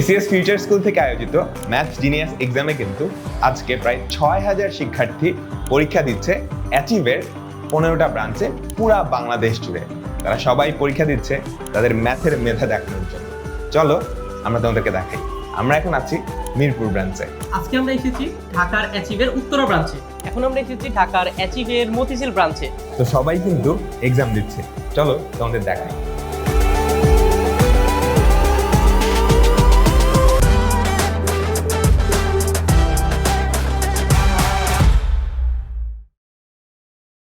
ACS future school থেকে আয়োজিত math genius এক্সামে কিন্তু আজকে প্রায় ছয় হাজার শিক্ষার্থী পরীক্ষা দিচ্ছে অ্যাচিভের পনেরোটা ব্রাঞ্চে পুরা বাংলাদেশ জুড়ে। তারা সবাই পরীক্ষা দিচ্ছে তাদের ম্যাথের মেধা দেখানোর জন্য। চলো আমরা তোমাদেরকে দেখাই। আমরা এখন আছি মিরপুর ব্রাঞ্চে আজকে আমরা এসেছি ঢাকার অ্যাচিভের উত্তরা ব্রাঞ্চে এখন আমরা এসেছি ঢাকার অ্যাচিভের মতিঝিল ব্রাঞ্চে তো সবাই কিন্তু এক্সাম দিচ্ছে। চলো তোমাদের দেখাই।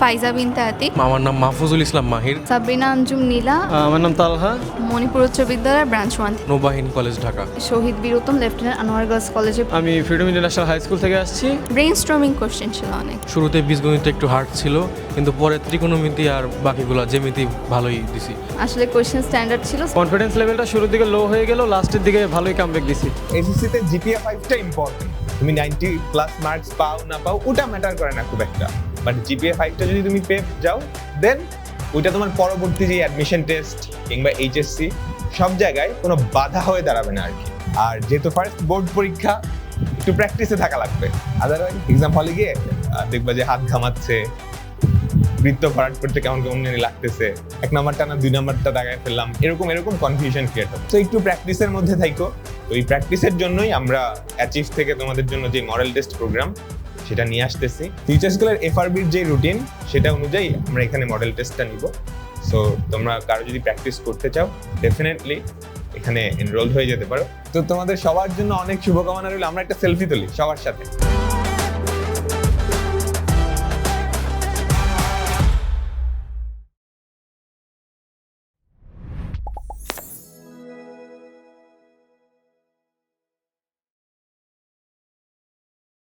ফাইজা বিনতে আতিক আমার নাম মাহফুজুল ইসলাম মাহির। সাবরিনা আঞ্জুম নীলা। আমার নাম তালহা। মণিপুর উচ্চ বিদ্যালয় ব্রাঞ্চ ওয়ান নৌবাহিনী কলেজ ঢাকা। শহীদ বীরুত্তম লেফটেন্যান্ট আনোয়ার গার্লস কলেজে আমি ফ্রিডম ইন্টারন্যাশনাল হাই স্কুল থেকে আসছি। ব্রেন স্ট্রমিং কোশ্চেন ছিল অনেক। শুরুতে বীজগণিত একটু হার্ড ছিল কিন্তু পরে ত্রিকোণমিতি আর বাকিগুলো জ্যামিতি ভালোই দিছি। আসলে কোশ্চেন স্ট্যান্ডার্ড ছিল। কনফিডেন্স লেভেলটা শুরুর দিকে লো হয়ে গেল লাস্টের দিকে ভালোই কামব্যাক দিছি। এসএসসিতে জিপিএ ফাইভটা ইম্পর্টেন্ট তুমি নাইনটি প্লাস মার্কস পাও না পাও ওটা ম্যাটার করে না খুব একটা। বাট জিপিএ ফাইভটা যদি তুমি পেয়ে যাও দেন ওইটা তোমার পরবর্তী যে অ্যাডমিশন টেস্ট কিংবা এইচএসসি সব জায়গায় কোনো বাধা হয়ে দাঁড়াবে না আর কি আর যেহেতু ফার্স্ট বোর্ড পরীক্ষা, একটু প্র্যাকটিসে থাকা লাগবে। আদারওয়াইজ এক্সাম হলে গিয়ে দেখবা যে হাত ঘামাচ্ছে, বৃত্ত ভরাট করতে কেমন কেমন জানি লাগতেছে। এক নাম্বারটা না দুই নাম্বারটা দাগায় ফেললাম, এরকম এরকম কনফিউশন ক্রিয়েট হবে। তো একটু প্র্যাকটিসের মধ্যে থাইকো। তো এই প্র্যাকটিসের জন্যই আমরা অ্যাচিভ থেকে তোমাদের জন্য যে মডেল টেস্ট প্রোগ্রাম সেটা নিয়ে আসতেছি। ফিউচার স্কুলের এফআরবির যে রুটিন সেটা অনুযায়ী আমরা এখানে মডেল টেস্টটা নিব। সো তোমরা কারও যদি প্র্যাকটিস করতে চাও ডেফিনেটলি এখানে এনরোল হয়ে যেতে পারো। তো তোমাদের সবার জন্য অনেক শুভকামনা রইল। আমরা একটা সেলফি তুলি সবার সাথে।